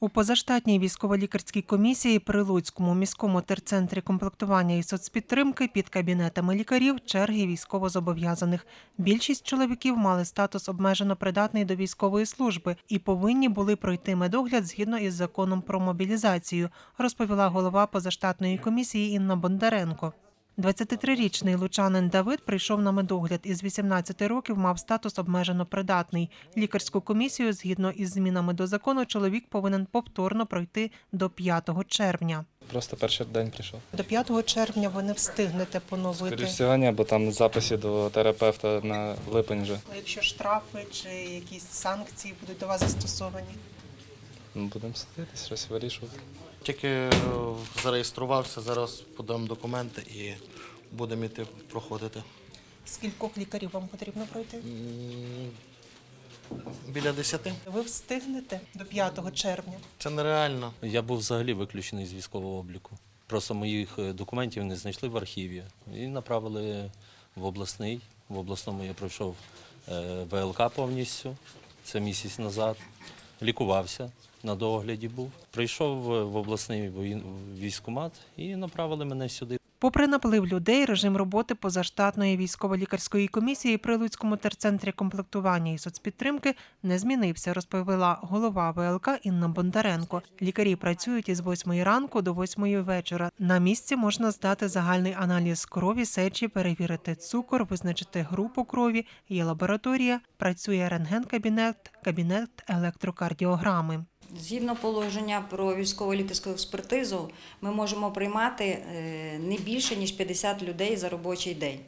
У позаштатній військово-лікарській комісії при Луцькому міському терцентрі комплектування і соцпідтримки під кабінетами лікарів черги військовозобов'язаних. Більшість чоловіків мали статус обмежено придатний до військової служби і повинні були пройти медогляд згідно із законом про мобілізацію, розповіла голова позаштатної комісії Інна Бондаренко. 23-річний лучанин Давид прийшов на медогляд із 18 років мав статус обмежено придатний. Лікарську комісію згідно із змінами до закону чоловік повинен повторно пройти до 5 червня. Просто перший день прийшов. До 5 червня ви не встигнете поновити. всього, ні, бо там записи до терапевта на липень вже. Якщо штрафи чи якісь санкції будуть до вас застосовані. Ну, будемо сидіти, щось вирішувати. Тільки е, зареєструвався, зараз подам документи і будемо йти проходити. Скількох лікарів вам потрібно пройти? Біля 10. Ви встигнете до 5 червня. Це нереально. Я був взагалі виключений з військового обліку. Просто моїх е, документів не знайшли в архіві і направили в обласний. В обласному я пройшов е, ВЛК повністю. Це місяць назад. Лікувався на догляді був. Прийшов в обласний військкомат і направили мене сюди. Попри наплив людей, режим роботи позаштатної військово-лікарської комісії при Луцькому терцентрі комплектування і соцпідтримки не змінився, розповіла голова ВЛК Інна Бондаренко. Лікарі працюють із 8 ранку до 8 вечора. На місці можна здати загальний аналіз крові, сечі, перевірити цукор, визначити групу крові. Є лабораторія, працює рентген-кабінет, кабінет електрокардіограми. Згідно положення про військово-лікарську експертизу, ми можемо приймати е, не більше ніж 50 людей за робочий день.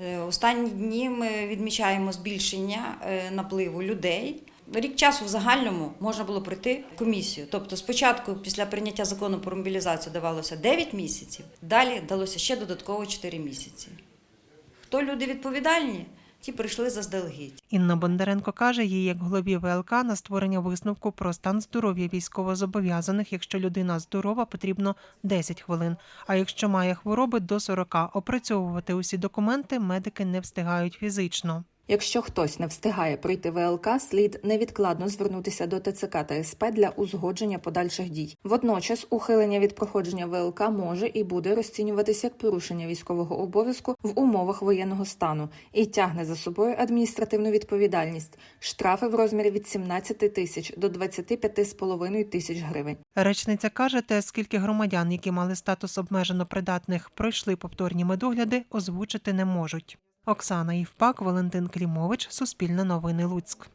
Е, Останні дні ми відмічаємо збільшення е, напливу людей. Рік часу в загальному можна було пройти комісію. Тобто, спочатку, після прийняття закону про мобілізацію, давалося 9 місяців, далі далося ще додатково 4 місяці. Хто люди відповідальні, ті прийшли заздалегідь. Інна Бондаренко каже, їй як голові ВЛК на створення висновку про стан здоров'я військовозобов'язаних, якщо людина здорова, потрібно 10 хвилин. А якщо має хвороби до 40. Опрацьовувати усі документи медики не встигають фізично. Якщо хтось не встигає пройти ВЛК, слід невідкладно звернутися до ТЦК та СП для узгодження подальших дій. Водночас, ухилення від проходження ВЛК може і буде розцінюватися як порушення військового обов'язку в умовах воєнного стану і тягне за собою адміністративну відповідальність, штрафи в розмірі від 17 тисяч до 25,5 тисяч гривень. Речниця каже, те, скільки громадян, які мали статус обмежено придатних, пройшли повторні медогляди, озвучити не можуть. Оксана Євпак, Валентин Клімович, Суспільне новини Луцьк.